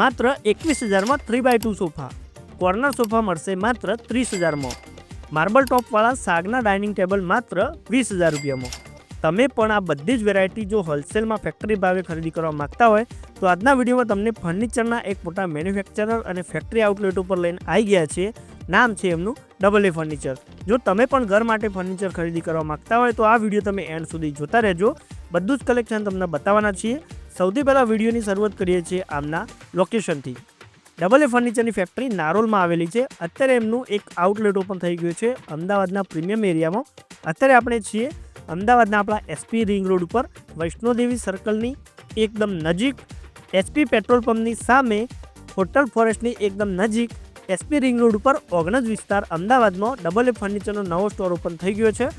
માત્ર એકવીસ હજારમાં three by two sofa. Corner sofa મળશે માત્ર ત્રીસ હજારમાં. માર્બલ ટોપવાળા સાગના ડાઇનિંગ ટેબલ માત્ર વીસ હજાર રૂપિયામાં. તમે પણ આ બધી જ વેરાયટી જો હોલસેલમાં ફેક્ટરી ભાવે ખરીદી કરવા માગતા હોય, તો આજના વિડીયોમાં તમને ફર્નિચરના એક મોટા મેન્યુફેક્ચરર અને ફેક્ટરી આઉટલેટ ઉપર લઈને આવી ગયા છે નામ છે એમનું ડબલ એ ફર્નિચર જો તમે પણ ઘર માટે ફર્નિચર ખરીદી કરવા માંગતા હોય, તો આ વીડિયો તમે એન્ડ સુધી જોતા રહેજો. બધું જ કલેક્શન તમને બતાવવાના છીએ. સૌથી પહેલાં વિડીયોની શરૂઆત કરીએ છીએ આમના લોકેશનથી ડબલ એ ફર્નિચરની ફેક્ટરી નારોલમાં આવેલી છે. અત્યારે એમનું એક આઉટલેટ ઓપન થઈ ગયું છે અમદાવાદના પ્રીમિયમ એરિયામાં અત્યારે આપણે છીએ અમદાવાદના આપણા એસપી રિંગ રોડ ઉપર. વૈષ્ણોદેવી સર્કલની એકદમ નજીક. એસપી પેટ્રોલ પંપની સામે હોટલ ફોરેસ્ટની એકદમ નજીક. એસપી રિંગ રોડ ઉપર ઓગણજ વિસ્તાર અમદાવાદમાં ડબલ એ ફર્નિચરનો નવો સ્ટોર ઓપન થઈ ગયો છે.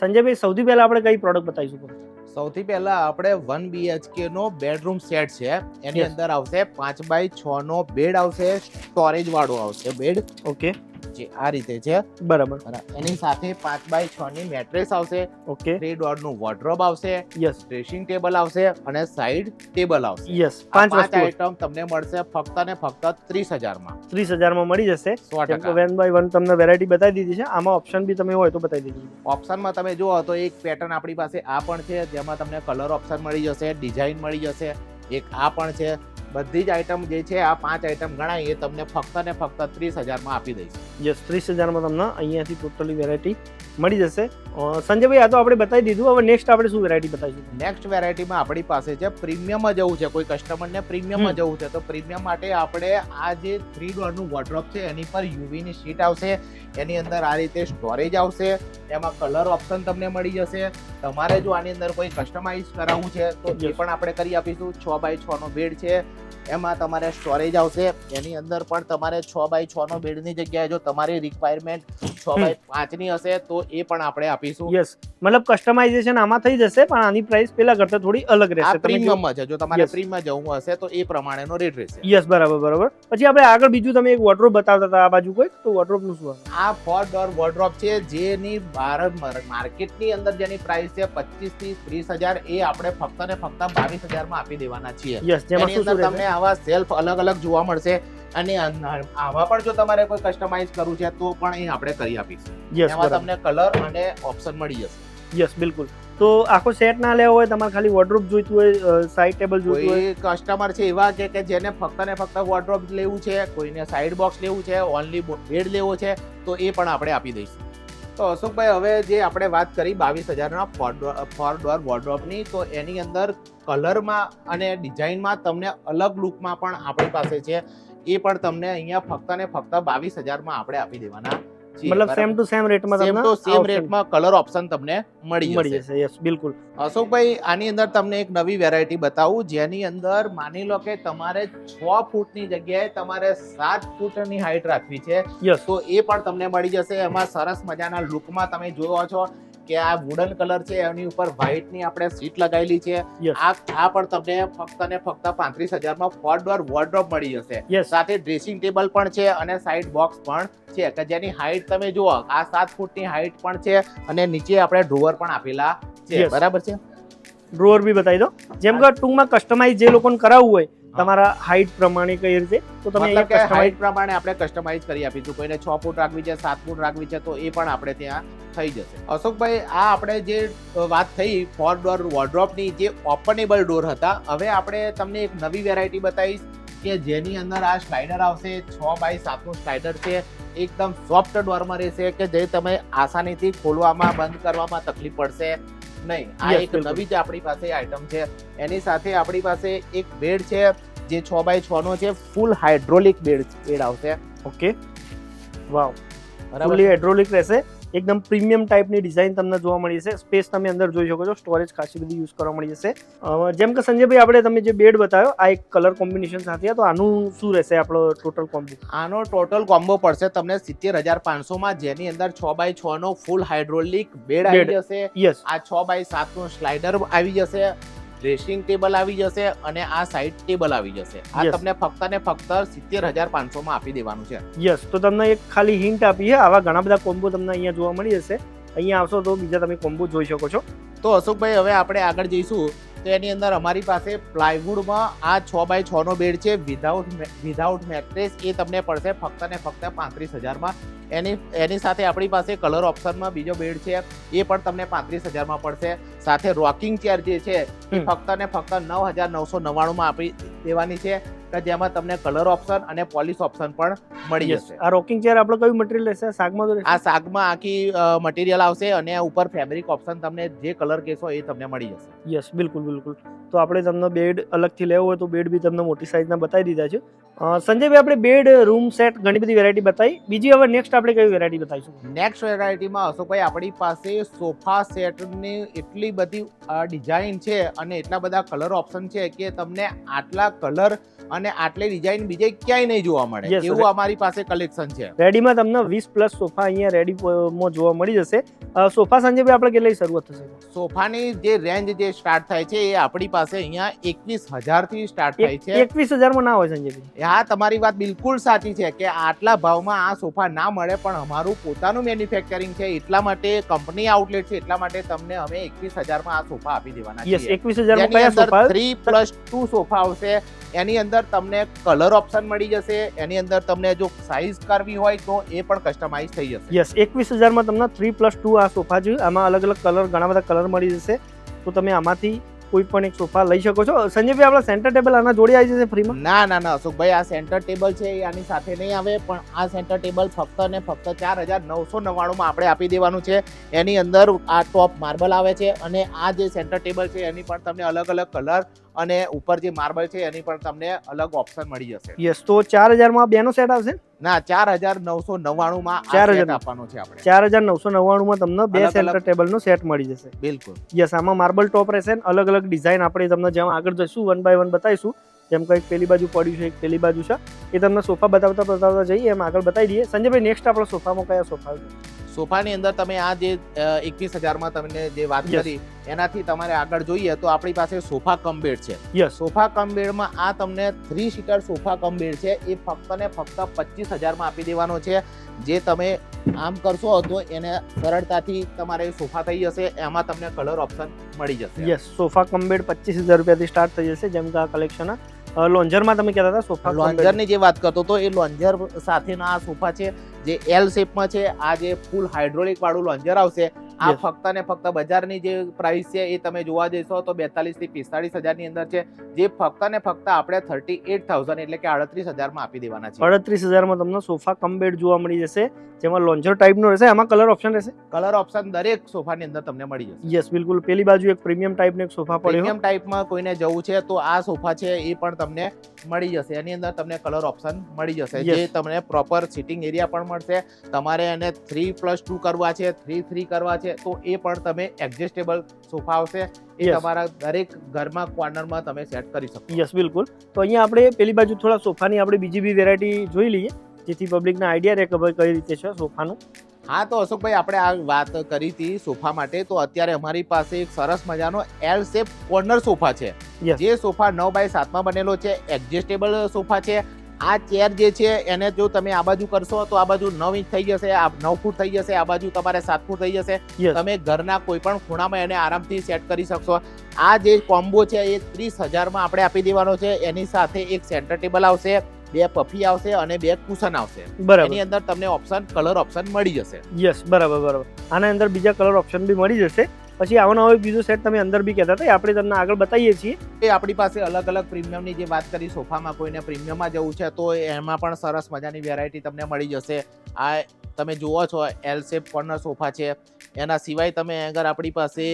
સંજયભાઈ, સૌથી પહેલાં આપણે કઈ પ્રોડક્ટ બતાવીશું? સૌથી પહેલા આપણે વન બીએચકે નો બેડરૂમ સેટ છે. એની અંદર આવશે પાંચ બાય છ નો બેડ આવશે સ્ટોરેજ વાળો આવશે બેડ ઓકે જે આ રીતે છે. બરાબર. એની સાથે પાંચ બાય છ ની મેટ્રેસ આવશે. ઓકે. થ્રી ડોરનું વોર્ડરોબ આવશે. યસ ડ્રેસિંગ ટેબલ આવશે અને સાઈડ ટેબલ આવશે. યસ પાંચ આઈટમ તમને મળશે ફક્ત ને ફક્ત ત્રીસ હજારમાં. ત્રીસ હજારમાં મળી જશે. વન બાય વન તમને વેરાયટી બતાવી દીધી છે આમાં ઓપ્શન બી તમે હોય તો બતાવી દીધી ઓપ્શનમાં તમે જુઓ તો એક પેટર્ન આપણી પાસે આ પણ છે જેમાં તમને કલર ઓપ્શન મળી જશે ડિઝાઇન મળી જશે. એક આ પણ છે બધી જ આઈટમ જે છે આ પાંચ આઈટમ ગણાય એ તમને ફક્ત ને ફક્ત ત્રીસ હજારમાં આપી દઈશ. યસ ત્રીસ હજારમાં તમને અહીંયાથી ટોટલી વેરાયટી મળી જશે. સંજયભાઈ આ તો આપણે બતાવી દીધું. હવે નેક્સ્ટ આપણે શું વેરાયટી બતાવીશું? નેક્સ્ટ વેરાયટીમાં આપણી પાસે છે પ્રીમિયમમાં જવું છે. કોઈ કસ્ટમરને પ્રીમિયમમાં જવું છે. તો પ્રીમિયમ માટે આપણે આ જે થ્રી ડોરનું વોર્ડરોબ છે એની પર યુવીની શીટ આવશે. એની અંદર આ રીતે સ્ટોરેજ આવશે. એમાં કલર ઓપ્શન તમને મળી જશે. તમારે જો આની અંદર કોઈ કસ્ટમાઇઝ કરાવવું છે તો એ પણ આપણે કરી આપીશું. છ બાય છ નો બેડ છે. એમાં તમારે સ્ટોરેજ આવશે. એની અંદર પણ તમારે છ બાય છ નો બેડની જગ્યાએ જો તમારી રિક્વાયરમેન્ટ છ. બાય પાંચની હશે તો એ પણ આપણે આપીશું. યસ મતલબ કસ્ટમાઇઝેશન આમાં થઈ જશે પણ આની પ્રાઇસ પેલા કરતા થોડી અલગ રહેશે. પ્રીમિયમ છે જો તમારે. પ્રીમિયમ જવું હશે તો એ પ્રમાણેનો રેટ રહેશે. યસ બરાબર બરાબર. પછી આપણે આગળ બીજું તમે એક વોર્ડરોબ બતાવતા હતા આ બાજુ કોઈ તો wardrobe નું શું આ ફોર ડોર વોર્ડ્રોપ છે જેની માર્કેટ માર્કેટની અંદર જેની પ્રાઇસ છે પચીસથી ત્રીસ હજાર એ આપણે ફક્ત ને ફક્ત બાવીસ હજારમાં આપી દેવાના છીએ. યસ જેમાં તમને આવા સેલ્ફ અલગ અલગ જોવા મળશે. અને આમાં પણ જો તમારે કોઈ કસ્ટમાઇઝ કરવું છે તો પણ એ આપણે કરી આપીશું. એમાં તમને કલર અને ઓપ્શન મળી જશે. યસ બિલકુલ. તો આખો સેટ ના લેવો હોય તમારે ખાલી વોર્ડરોબ જોઈતું હોય સાઈડ ટેબલ જોઈતું હોય. કસ્ટમર છે એવા કે કે જેને ફક્ત ને ફક્ત વોર્ડરોબ લેવું છે કોઈને સાઈડ બોક્સ લેવું છે ઓનલી બેડ લેવો છે તો એ પણ આપણે આપી દઈશું. તો અશોકભાઈ, હવે જે આપણે વાત કરી બાવીસ હજારના ફોર ડોર વોર્ડ્રોપની તો એની અંદર કલરમાં અને ડિઝાઇનમાં તમને અલગ લુકમાં પણ આપણી પાસે છે. એ પણ તમને અહીંયા ફક્ત ને ફક્ત બાવીસ હજારમાં આપણે આપી દેવાના. મતલબ સેમ ટુ સેમ રેટમાં સેમ તમને ટુ સેમ રેટમાં કલર ઓપ્શન તમને મળી મળી જશે. યસ બિલકુલ. અશોકભાઈ આની અંદર તમને એક નવી વેરાયટી બતાવું જેની અંદર માની લો કે તમારે છ ફૂટની જગ્યાએ તમારે સાત ફૂટની હાઈટ રાખવી છે. યસ તો એ પણ તમને મળી જશે. એમાં સરસ મજાના લુકમાં તમે જોયો છો. કે આ વુડન કલર છે એની ઉપર વ્હાઈટની આપણે સીટ લગાવેલી છે. આ આ પણ તમને ફક્ત ને ફક્ત પાંત્રીસ હજારમાં ફોર ડોર વોર્ડરોબ મળી જશે. સાથે ડ્રેસિંગ ટેબલ પણ છે અને સાઈડ બોક્સ પણ છે. કે જેની હાઈટ તમે જુઓ આ સાત ફૂટની હાઈટ પણ છે અને નીચે આપણે ડ્રોવર પણ આપેલા છે. બરાબર છે? ડ્રોવર બી બતાવી દો જેમ કે ટૂંકમાં કસ્ટમાઇઝ જે લોકોને કરાવવું હોય તમારા હાઈટ પ્રમાણે કઈ રીતે? તો તમે મતલબ કે અહીંયા હાઈટ પ્રમાણે આપણે કસ્ટમાઇઝ કરી આપીશું. કોઈને છ ફૂટ રાખવી છે સાત ફૂટ રાખવી છે તો એ પણ આપણે ત્યાં થઈ જશે. અશોકભાઈ આ આપણે જે વાત થઈ ફોર ડોર વોર્ડ્રોપની જે ઓપનેબલ ડોર હતા હવે આપણે તમને એક નવી વેરાયટી બતાવીશ કે જેની અંદર આ સ્લાઇડર આવશે છ બાય સાતનું સ્લાઇડર છે એકદમ સોફ્ટ ડોરમાં રહેશે કે જે તમે આસાનીથી ખોલવામાં બંધ કરવામાં તકલીફ પડશે. નહીં. આ એક નવી જ આપણી પાસે આઈટમ છે. એની સાથે આપણી પાસે એક બેડ છે જે છ બાય છ નો છે ફૂલ હાઇડ્રોલિક બેડ બેડ આવશે ઓકે વાવ બરાબર હાઇડ્રોલિક રહેશે. એકદમ પ્રીમિયમ ટાઈપની ડિઝાઇન તમને જોવા મળી જશે. સ્પેસ તમે અંદર જોઈ શકો છો. સ્ટોરેજ ખાસી બધી યુઝ કરવા મળી જશે. જેમ કે સંજયભાઈ આપણે તમે જે બેડ બતાવ્યો આ એક કલર કોમ્બિનેશન સાથે તો આનું શું રહેશે આપણો ટોટલ કોમ્બો આનો ટોટલ કોમ્બો પડશે તમને સિત્તેર હજાર પાંચસો માં જેની અંદર છ બાય છ નો ફૂલ હાઇડ્રોલિક બેડ આવી જશે. યસ આ છ બાય સાતનું સ્લાઇડર આવી જશે. ડ્રેસિંગ ટેબલ આવી જશે અને આ સાઈડ ટેબલ આવી જશે. આ તમને ફક્ત ને ફક્ત સિત્તેર હજાર પાંચસો માં આપી દેવાનું છે. યસ તો તમને એક ખાલી હિન્ટ આપી છે આવા ઘણા બધા કોમ્બો તમને અહીંયા જોવા મળી જશે. અહીંયા આવશો તો બીજા તમે કોમ્બો જોઈ શકો છો. તો અશોકભાઈ હવે આપણે આગળ જઈશું. તો એની અંદર અમારી પાસે પ્લાયવુડમાં આ છ બાય છ નો બેડ છે. વિધાઉટ વિધાઉટ મેટ્રેસ એ તમને પડશે ફક્ત ને ફક્ત પાંત્રીસ હજારમાં એની એની સાથે આપણી પાસે કલર ઓપ્શનમાં બીજો બેડ છે. એ પણ તમને પાંત્રીસ હજારમાં પડશે. સાથે રોકિંગ ચેર જે છે એ ફક્ત ને ફક્ત નવ હજાર નવસો નવ્વાણુંમાં આપી દેવાની છે કે જેમાં તમને કલર ઓપ્શન અને પોલિશ ઓપ્શન પણ મળી જશે. આ રોકિંગ ચેર આપણે કયું મટીરિયલ રહેશે શાકમાં આ શાકમાં આખી મટીરિયલ આવશે અને ઉપર ફેબ્રિક ઓપ્શન તમને જે કલર કહેશો એ તમને મળી જશે. યસ બિલકુલ બિલકુલ. તો આપણે તમને બેડ અલગથી લેવો હોય તો બેડ બી તમને મોટી સાઇઝના બતાવી દીધા છે. સંજયભાઈ આપણે બેડ રૂમ સેટ ઘણી બધી વેરાયટી બતાવી. બીજી હવે નેક્સ્ટ આપણે કઈ વેરાયટી બતાવીશું? નેક્સ્ટ વેરાયટીમાં અશોકભાઈ આપણી પાસે સોફા સેટની એટલી બધી ડિઝાઇન છે અને એટલા બધા કલર ઓપ્શન છે કે તમને આટલા કલર અને આટલી ડિઝાઇન બીજે ક્યાંય નહીં જોવા મળે. એવું અમારી પાસે કલેક્શન છે. રેડીમાં તમને વીસ પ્લસ સોફા અહીંયા રેડીમાં જોવા મળી જશે. સોફા સંજયભાઈ આપણે કેટલી શરૂઆત થશે? સોફાની જે રેન્જ જે સ્ટાર્ટ થાય છે એ આપણી પાસે અહીંયા એકવીસ હજારથી સ્ટાર્ટ થાય છે. એકવીસ હજારમાં ના હોય સંજયભાઈ હા તમારી વાત બિલકુલ સાચી છે કે આટલા ભાવમાં આ સોફા ના મળે પણ અમારું પોતાનું મેન્યુફેક્ચરિંગ છે એટલા માટે કંપની આઉટલેટ છે એટલા માટે તમને અમે એકવીસ હજારમાં આ સોફા આપી દેવાના યસ એકવીસ હજારમાં કયા sofa? Three plus two sofa આવશે. એની અંદર તમને કલર ઓપ્શન મળી જશે. એની અંદર તમને જો સાઇઝ કરવી હોય તો એ પણ કસ્ટમાઇઝ થઈ જશે. યસ એકવીસ હજારમાં તમને થ્રી પ્લસ ટુ આ સોફા છે આમાં અલગ અલગ કલર ઘણા બધા કલર મળી જશે. તો તમે આમાંથી કોઈ પણ એક સોફા લઈ શકો છો. સંજયભાઈ, આપણા સેન્ટર ટેબલ આના જોડે આવી જશે ફ્રીમાં ના ના ના, અશોકભાઈ, આ સેન્ટર ટેબલ છે આની સાથે નહીં આવે, પણ આ સેન્ટર ટેબલ ફક્ત ને ફક્ત ચાર હજાર નવસો નવ્વાણુંમાં આપણે આપી દેવાનું છે. એની અંદર આ ટોપ માર્બલ આવે છે અને આ જે સેન્ટર ટેબલ છે એની પણ તમને અલગ અલગ કલર અને ઉપર જે માર્બલ છે એની પણ તમને અલગ ઓપ્શન મળી જશે. યસ તો ચાર હજારમાં બેનો સેટ આવશે? ના ચાર હજાર નવસો નવ્વાણું માં ચાર હજાર આપવાનો છે આપણે. ચાર હજાર નવસો નવ્વાણુંમાં તમને બે સેન્ટર ટેબલ નો સેટ મળી જશે. બિલકુલ. યસ આમાં માર્બલ ટોપ રહેશે અલગ અલગ ડિઝાઇન આપણે તમને જેમ આગળ જઈશું વન બાય વન બતાવીશું. જેમ કંઈક પેલી બાજુ પડ્યું છે એક પેલી બાજુ છે. એ તમને સોફા બતાવતા બતાવતા જઈએ એમ આગળ બતાવી દઈએ. સંજયભાઈ નેક્સ્ટ આપણો સોફામાં કયા સોફા સોફાની અંદર તમે આ જે એકવીસ હજારમાં તમને જે વાત. કરી એનાથી તમારે આગળ જોઈએ તો આપણી પાસે સોફા કમ બેડ છે. યસ સોફા કમ બેડમાં આ તમને three seater sofa cum bed છે. એ ફક્ત ને ફક્ત પચીસ હજારમાં આપી દેવાનો છે. જે તમે આમ કરશો તો એને સરળતાથી તમારે સોફા થઈ જશે. એમાં તમને કલર ઓપ્શન મળી જશે. યસ સોફા કમ્બેડ પચીસ હજાર રૂપિયાથી સ્ટાર્ટ થઈ જશે જેમ કે આ કલેક્શન લોન્જરમાં તમે કહેતા હતા સોફા લોન્જરની જે વાત કરતો તો એ લોન્જર સાથેના આ સોફા છે જે એલ શેપમાં છે. આ જે ફૂલ હાઇડ્રોલિક વાળું લોન્જર આવશે. આ. ફક્ત ને ફક્ત બજારની જે પ્રાઇસ છે એ તમે જોવા જશો તો બેતાલીસથી પિસ્તાળીસ હજારની અંદર છે. જે ફક્ત ને ફક્ત આપણે થર્ટી એટ થાઉઝન્ડ એટલે કે આડત્રીસ હજારમાં આપી દેવાના છે અડત્રીસ હજારમાં તમને સોફા કમ્બેડ જોવા મળી જશે જેમાં લોન્જર ટાઈપનો રહેશે એમાં કલર ઓપ્શન રહેશે? કલર ઓપ્શન દરેક સોફાની અંદર તમને મળી જશે. યસ બિલકુલ. પેલી બાજુ એક પ્રીમિયમ ટાઈપનો એક સોફા પડ્યો. પ્રીમિયમ ટાઈપમાં કોઈને જવું છે તો આ સોફા છે એ પણ તમને મળી જશે. એની અંદર તમને કલર ઓપ્શન મળી જશે. જે તમને પ્રોપર સિટિંગ એરિયા પણ મળશે. તમારે એને થ્રી પ્લસ ટુ કરવા છે થ્રી થ્રી કરવા છે તો એ પણ તમે એડજસ્ટેબલ સોફા આવશે. એ. તમારા દરેક ઘરમાં કોર્નરમાં તમે સેટ કરી શકો. યસ બિલકુલ. તો અહીંયા આપણે પેલી બાજુ થોડા સોફાની આપણે બીજી બી વેરાયટી જોઈ લઈએ જેથી પબ્લિકને આઈડિયા રહે કે ભાઈ કઈ રીતે છે સોફાનું. હા તો અશોકભાઈ આપણે આ વાત કરી હતી સોફા માટે. તો અત્યારે અમારી પાસે એક સરસ મજાનો એલ શેપ કોર્નર સોફા છે. જે સોફા નવ બાય સાતમાં બનેલો છે એડજસ્ટેબલ સોફા છે. આ ચેર જે છે એને જો તમે આ બાજુ કરશો તો આ બાજુ નવ ઇંચ થઈ જશે આ નવ ફૂટ થઈ જશે આ બાજુ તમારે સાત ફૂટ થઈ જશે. તમે ઘરના કોઈ પણ ખૂણામાં એને આરામથી સેટ કરી શકશો. આ જે કોમ્બો છે એ ત્રીસ હજારમાં આપણે આપી દેવાનો છે. એની સાથે એક સેન્ટર ટેબલ આવશે બે પફી આવશે અને બે કુશન આવશે. બરાબર. એની અંદર તમને ઓપ્શન કલર ઓપ્શન મળી જશે. યસ બરાબર બરાબર. આના અંદર બીજા કલર ઓપ્શન બી મળી જશે. પછી આવવાનો હવે બીજો સેટ તમે અંદર બી કહેતા હતા આપણે તમને આગળ બતાવીએ છીએ. એ આપણી પાસે અલગ અલગ પ્રીમિયમની જે વાત કરી સોફામાં કોઈને પ્રીમિયમમાં જવું છે તો એમાં પણ સરસ મજાની વેરાયટી તમને મળી જશે. આ તમે જુઓ છો એલ શેપ કોર્નર સોફા છે. એના સિવાય તમે આગળ આપણી પાસે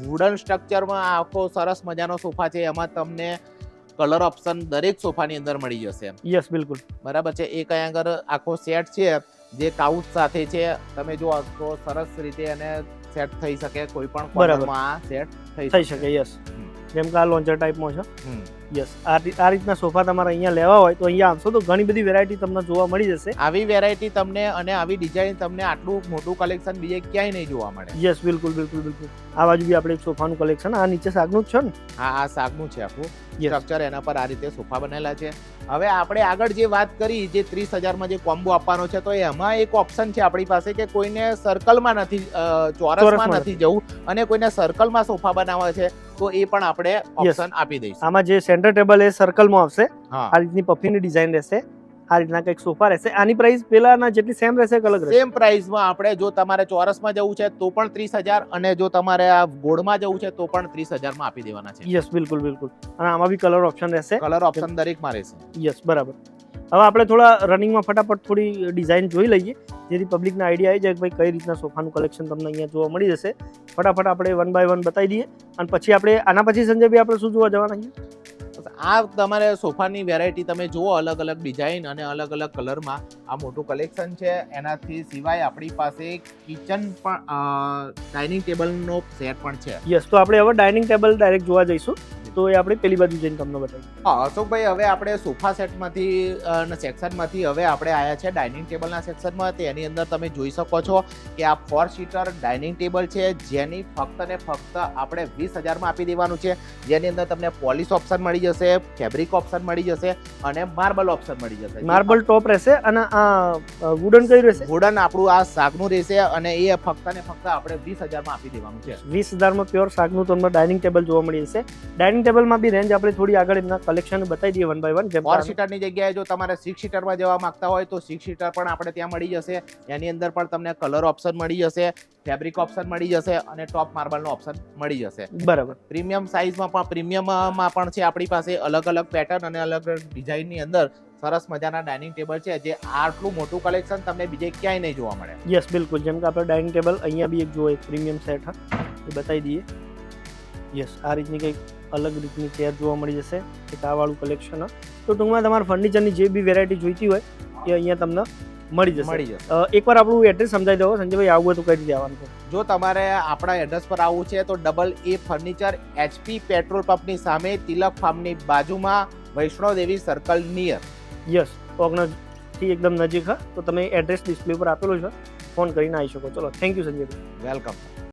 વુડન સ્ટ્રક્ચરમાં આખો સરસ મજાનો સોફા છે એમાં તમને કલર ઓપ્શન દરેક સોફાની અંદર મળી જશે. યસ બિલકુલ. બરાબર છે? એ કઈ આગળ આખો સેટ છે જે કાઉચ સાથે છે તમે જો તો સરસ રીતે એને સેટ થઈ શકે કોઈ પણ. કોર્નરમાં આ સેટ થઈ શકે યસ જેમ કે આ લોન્ચર ટાઈપમાં છે. યસ આ રીતના સોફા તમારે અહીંયા લેવા હોય તો અહીંયા આવશો તો ઘણી બધી વેરાયટી તમને જોવા મળી જશે. આવી વેરાયટી તમને અને આવી ડિઝાઇન તમને આટલું મોટું કલેક્શન બીજે ક્યાંય નહીં જોવા મળે. યસ બિલકુલ બિલકુલ બિલકુલ. આ બાજુ બી આપણે એક સોફાનું કલેક્શન આ નીચે સાગનું જ છે ને? હા આ સાગનું છે આખું. સ્ટ્રક્ચર એના પર આ રીતે સોફા બનેલા છે. હવે આપણે આગળ જે વાત કરી જે ત્રીસ હજારમાં જે કોમ્બો આપવાનો છે તો એમાં એક ઓપ્શન છે આપણી પાસે કે કોઈને સર્કલમાં નથી ચોરસમાં નથી જવું અને કોઈને સર્કલમાં સોફા બનાવવા છે તો એ પણ આપણે ઓપ્શન આપી દઈશું. આમાં જે સેન્ટર ટેબલ એ સર્કલમાં આવશે. આ રીતની પફીની ડિઝાઇન રહેશે. આ રીતના કંઈક સોફા રહેશે. આની પ્રાઇસ પેલાના જેટલી સેમ રહેશે કે અલગ સેમ પ્રાઇસમાં આપણે જો તમારે ચોરસમાં જવું છે તો પણ ત્રીસ હજાર અને જો તમારે આ ગોળમાં જવું છે તો પણ ત્રીસ હજારમાં આપી દેવાના છે. યસ બિલકુલ બિલકુલ. અને આમાં બી કલર ઓપ્શન રહેશે. કલર ઓપ્શન દરેકમાં રહેશે. યસ બરાબર. હવે આપણે થોડા રનિંગમાં ફટાફટ થોડી ડિઝાઇન જોઈ લઈએ જેથી પબ્લિકને આઈડિયા આવી જાય કે ભાઈ કઈ રીતના સોફાનું કલેક્શન તમને અહીંયા જોવા મળી જશે. ફટાફટ આપણે વન બાય વન બતાવી દઈએ. અને પછી આપણે આના પછી સંજયભાઈ આપણે શું જોવા જવાના છીએ આ તમારે સોફાની વેરાયટી તમે જુઓ અલગ અલગ ડિઝાઇન અને અલગ અલગ કલરમાં આ મોટું કલેક્શન છે. એનાથી સિવાય આપણી પાસે કિચન પણ ડાઇનિંગ ટેબલનો સેટ પણ છે. યસ તો આપણે હવે ડાઇનિંગ ટેબલ ડાયરેક્ટ જોવા જઈશું. તો એ આપણે પેલી બાજુ જઈને તમને બતાવીએ. હા અશોકભાઈ હવે આપણે સોફા સેટમાંથી સેક્શનમાંથી હવે આપણે આવ્યા છે ડાઇનિંગ ટેબલના સેક્શનમાં. તેની અંદર તમે જોઈ શકો છો કે આ ફોર સીટર ડાઇનિંગ ટેબલ છે જેની ફક્ત ને ફક્ત આપણે વીસ હજારમાં આપી દેવાનું છે. જેની અંદર તમને પોલિશ ઓપ્શન મળી જશે ફેબ્રિક ઓપ્શન મળી જશે અને માર્બલ ઓપ્શન મળી જશે. માર્બલ ટોપ રહેશે અને આ વુડન કયું રહેશે? વુડન આપણું આ સાગનું રહેશે અને એ ફક્ત ને ફક્ત આપણે વીસ હજારમાં આપી દેવાનું છે. વીસ હજારમાં પ્યોર સાગનું તમને ડાઇનિંગ ટેબલ જોવા મળી જશે. ડાઇનિંગ ટેબલમાં બી રેન્જ આપણે થોડી આગળ એમના કલેક્શન બતાવી દઈએ વન બાય વન જેમ ફોર સીટરની જગ્યાએ જો તમારે સિક્સ સીટરમાં જવા માંગતા હોય તો સિક્સ સીટર પણ આપણે ત્યાં મળી જશે. એની અંદર પણ તમને કલર ઓપ્શન મળી જશે ફેબ્રિક ઓપ્શન મળી જશે અને ટોપ માર્બલનો ઓપ્શન મળી જશે. બરાબર. પ્રીમિયમ સાઇઝમાં પણ પ્રીમિયમમાં પણ છે આપણી પાસે અલગ અલગ પેટર્ન અને અલગ અલગ ડિઝાઇનની અંદર સરસ મજાના ડાઇનિંગ ટેબલ છે જે આટલું મોટું કલેક્શન તમને બીજે ક્યાંય નહીં જોવા મળે. યસ બિલકુલ. જેમ કે આપણે ડાઇનિંગ ટેબલ અહીંયા બી એક જોઈએ એક પ્રીમિયમ સેટ હા એ બતાવી દઈએ. યસ આ રીતની કંઈક અલગ રીતની ચેર જોવા મળી જશે એક આવાળું કલેક્શન તો ટૂંકમાં તમારે ફર્નિચરની જે બી વેરાયટી જોઈતી હોય એ અહીંયા તમને મળી જશે. મળી જશે. એકવાર આપણું એડ્રેસ સમજાવી દો સંજયભાઈ આવું હતું તો કઈ રીતે આવવાનું છે? જો તમારે આપણા એડ્રેસ પર આવવું છે તો double A furniture HP petrol પંપની સામે તિલક ફાર્મની બાજુમાં વૈષ્ણોદેવી સર્કલ નિયર યસ ઓગણથી એકદમ નજીક હા. તો તમે એડ્રેસ ડિસ્પ્લે પર આપેલો છે. ફોન કરીને આવી શકો. ચલો થેન્ક યુ સંજયભાઈ. વેલકમ